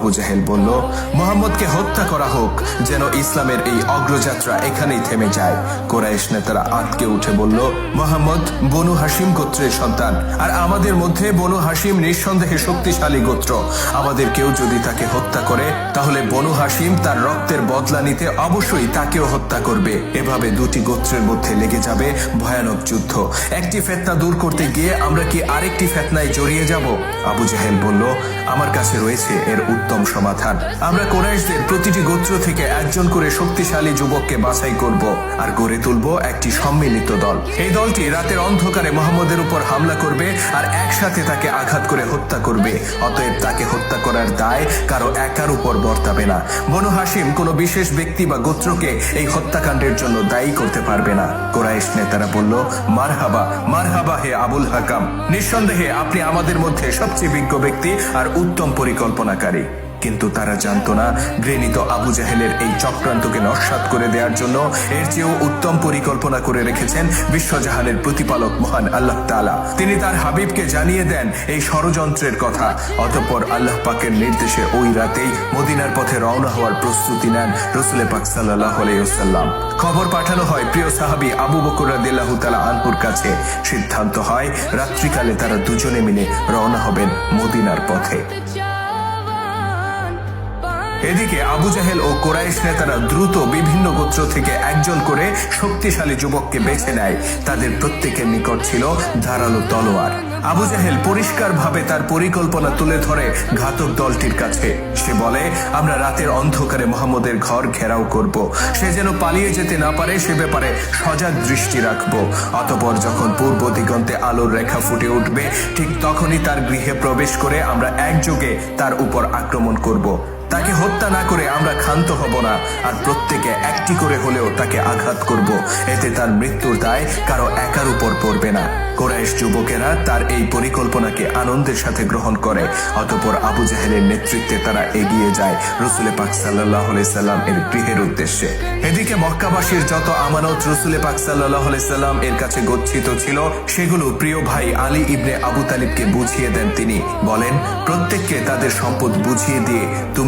আবু জাহেল বলল, মোহাম্মদকে হত্যা করা হোক, যেন ইসলামের এই অগ্রযাত্রা এখানেই থেমে যায়। কোরাইশ নেতারা আটকে উঠে বলল, মোহাম্মদ, বনু হাসিম গোত্রের সন্তান, আর আমাদের মধ্যে বনু হাসিম নিঃসন্দেহে শক্তিশালী গোত্র। আমাদের কেউ যদি তাকে হত্যা করে, তাহলে বনু হাসিম তার রক্তের বদলা নিতে অবশ্যই তাকেও হত্যা করবে। এভাবে দুটি গোত্রের মধ্যে লেগে যাবে ভয়ানক যুদ্ধ। একটি ফেতনা দূর করতে গিয়ে আমরা কি আরেকটি ফেতনায় জড়িয়ে যাব? আবু জাহেল বলল, আমার কাছে রয়েছে এর উত্তম সমাধান। আমরা কোরাইশদের প্রতিটি গোত্র থেকে একজন করে শক্তিশালী যুবককে বাছাই করব আর গড়ে তুলব একটি সম্মিলিত দল। এই দলটি রাতের অন্ধকারে মোহাম্মদের উপর হামলা করবে আর একসাথে তাকে আঘাত করে হত্যা করবে। অতএব তাকে হত্যা করার দায় কারও একার উপর বর্তাবে না। বনু হাসিম কোনো বিশেষ ব্যক্তি বা গোত্রকে এই হত্যাকাণ্ডের জন্য দায়ী করতে পারবে না। কোরাইশ নেতারা বলল, মারহাবা মারহাবা হে আবুল হাকাম। নিঃসন্দেহে আপনি আমাদের মধ্যে সবচেয়ে বিজ্ঞ ব্যক্তি আর উত্তম পরিকল্পনাকারী। কিন্তু তারা জানতো না, ঘৃণিত আবু জাহেলের এই চক্রান্তকে নস্বাত করে দেওয়ার জন্য এর চেয়েও উত্তম পরিকল্পনা করে রেখেছেন বিশ্বজাহানের প্রতিপালক মহান আল্লাহ তাআলা। তিনি তার হাবিবকে জানিয়ে দেন এই ষড়যন্ত্রের কথা। অতঃপর আল্লাহ পাকের নির্দেশে ওই রাতেই মদিনার পথে রওনা হওয়ার প্রস্তুতি নেন রসুলে পাক সাল্লাহ আলাইসাল্লাম খবর পাঠানো হয় প্রিয় সাহাবী আবু বকর রাদিল্লাহ তালা কাছে। সিদ্ধান্ত হয়, রাত্রিকালে তারা দুজনে মিলে রওনা হবেন মদিনার পথে। এদিকে আবু জাহেল ও কোরাইশ নেতারা দ্রুত বিভিন্ন গোত্র থেকে একজন করে শক্তিশালী যুবককে বেছে নেয়। তাদের প্রত্যেকের নিকট ছিল ধারালো তলোয়ার। আবু জাহেল পরিষ্কারভাবে তার পরিকল্পনা তুলে ধরে ঘাতক দলটির কাছে। সে বলে, আমরা রাতের অন্ধকারে মোহাম্মদের ঘর ঘেরাও করব। সে যেন পালিয়ে যেতে না পারে, সে ব্যাপারে সজাগ দৃষ্টি রাখব। অতপর যখন পূর্ব দিগন্তে আলোর রেখা ফুটে উঠবে, ঠিক তখনই তার গৃহে প্রবেশ করে আমরা একযোগে তার উপর আক্রমণ করব। তাকে হত্যা না করে আমরা ক্ষান্ত হব না, আর প্রত্যেকে একটি করে হলেও তাকে আঘাত করব। এতে তার মৃত্যুর দায় কারও একার উপর পড়বে না। কোরাইশ যুবকেরা তার এই পরিকল্পনাকে আনন্দের সাথে গ্রহণ করে, অতপর আবু জাহেলের নেতৃত্বে তারা এগিয়ে যায় রসুলে পাক সাল্লাহ সাল্লাম এর গৃহের উদ্দেশ্যে। এদিকে মক্কাবাসীর যত আমানত রসুলে পাক সাল্লাহ সাল্লাম এর কাছে গচ্ছিত ছিল, সেগুলো প্রিয় ভাই আলী ইবনে আবু তালিবকে বুঝিয়ে দেন তিনি। বলেন, প্রত্যেককে তাদের সম্পদ বুঝিয়ে দিয়ে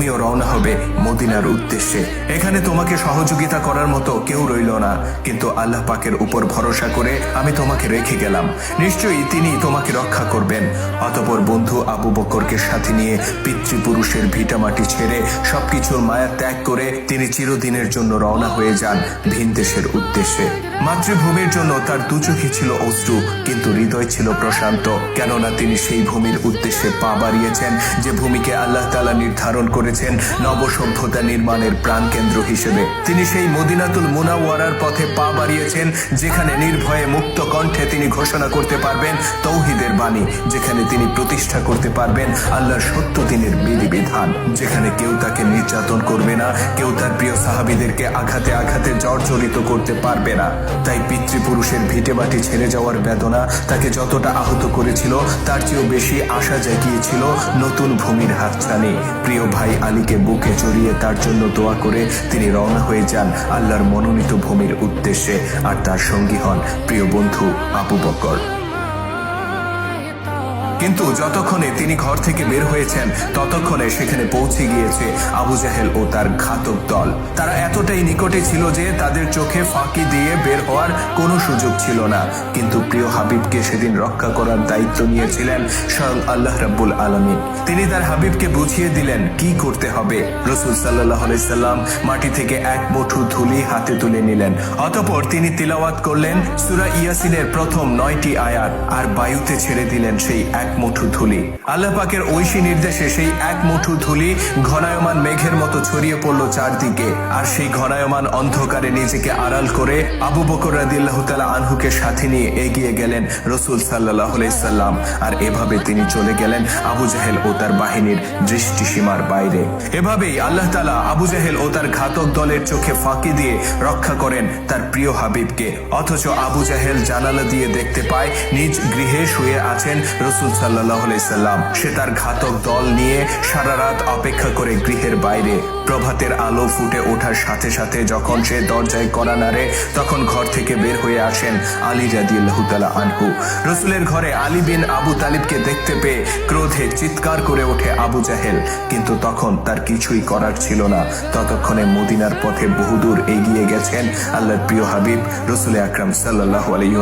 তুমিও রওনা হবে মদিনার উদ্দেশ্যে। এখানে তোমাকে সহযোগিতা করার মতো কেউ রইল না। কিন্তু আল্লাহ পাকের উপর ভরসা করে আমি তোমাকে রেখে গেলাম। নিশ্চয়ই তিনি তোমাকে রক্ষা করবেন। অতপর বন্ধু আবু বকরকে সাথে নিয়ে পিতৃপুরুষের ভিটামাটি ছেড়ে সবকিছুর মায়া ত্যাগ করে তিনি চিরদিনের জন্য রওনা হয়ে যান ভিন দেশের উদ্দেশ্যে। মাতৃভূমির জন্য তার দু চোখে ছিল অশ্রু, কিন্তু হৃদয় ছিল প্রশান্ত। কেননা তিনি সেই ভূমির উদ্দেশ্যে পা বাড়িয়েছেন যে ভূমিকে আল্লাহ তালা নির্ধারণ করেছেন। নব সভ্যতা নির্মাণের প্রাণকেন্দ্র হিসেবে। তিনি সেই মদিনাতুল মুনাওয়ারার পথে পা বাড়িয়েছেন, যেখানে নির্ভয়ে মুক্ত কণ্ঠে তিনি ঘোষণা করতে পারবেন তৌহিদের বাণী, যেখানে তিনি প্রতিষ্ঠা করতে পারবেন আল্লাহর সত্য দিনের বিধিবিধান, যেখানে কেউ তাকে নির্যাতন করবে না, কেউ তার প্রিয় সাহাবিদেরকে আঘাতে আঘাতে জর্জরিত করতে পারবে না। তাই পিতৃপুরুষের ভিটে বাটি ছেড়ে যাওয়ার বেদনা তাকে যতটা আহত করেছিল, তার চেয়েও বেশি আশা জাগিয়েছিল নতুন ভূমির হাতছানি। প্রিয় ভাই আলীকে বুকে জড়িয়ে তার জন্য দোয়া করে তিনি রওনা হয়ে যান আল্লাহর মনোনীত ভূমির উদ্দেশ্যে। আর তার সঙ্গী হন প্রিয় বন্ধু আবু বকর। কিন্তু যতক্ষণে তিনি ঘর থেকে বের হয়েছেন, ততক্ষণে সেখানে পৌঁছে গিয়েছে আবু জাহেল ও তার ঘাতক দল। তারা এতটাই নিকটে ছিল যে তাদের চোখে ফাঁকি দিয়ে বের হওয়ার কোনো সুযোগ ছিল না। কিন্তু প্রিয় হাবিবকে সেদিন রক্ষা করার দায়িত্ব নিয়েছিলেন স্বয়ং আল্লাহ রাব্বুল আলমিন। তিনি তার হাবিবকে বুঝিয়ে দিলেন, কি করতে হবে? রসুল সাল্লাহ সাল্লাম মাটি থেকে এক মুঠু ধুলি হাতে তুলে নিলেন। অতপর তিনি তিলাওয়াত করলেন, সুরা ইয়াসিনের প্রথম নয়টি আয়াত। আর বায়ুতে ছেড়ে দিলেন সেই এক মুঠু ধুলি। আল্লাহ পাকের ঐশী নির্দেশে সেই এক মুঠু ধুলি ঘনায়মান মেঘের মতো ছড়িয়ে পড়ল চারদিকে। আর সেই ঘনায়মান অন্ধকারে নিজেকে আড়াল করে আবু বকর রাদিল্লাহ তালা আনহুকে সাথে নিয়ে এগিয়ে গেলেন রসুল সাল্লাহ সাল্লাম। আর এভাবে তিনি চলে গেলেন আবু জাহেল ও তার বাহিনীর দৃষ্টি সীমার বাইরে। এভাবেই আল্লাহ তালা আবু জাহেল ও তার ঘাতক দলের চোখে ফাঁকি দিয়ে রক্ষা করেন তার প্রিয় হাবিবকে। অথচ আবু জাহেল জানালা দিয়ে দেখতে পায়, নিজ গৃহে শুয়ে আছেন রসুল সাল্লাহ সাল্লাম, সে তার ঘাতক দল নিয়ে সারা রাত অপেক্ষা করে গৃহের বাইরে। প্রভাতের আলো ফুটে ওঠার সাথে সাথে যখন সে দরজায় করা নাড়ে, তখন ঘর থেকে বের হয়ে আসেন আলী রাদিয়াল্লাহু তাআলা আনহু। রসুলের ঘরে আলী বিন আবু তালিবকে দেখতে পেয়ে ক্রোধে চিৎকার করে ওঠে আবু জাহেল। কিন্তু তখন তার কিছুই করার ছিল না। ততক্ষণে মদিনার পথে বহুদূর এগিয়ে গেছেন আল্লাহর প্রিয় হাবিব রসুল আকরাম সাল্লাল্লাহু আলাইহি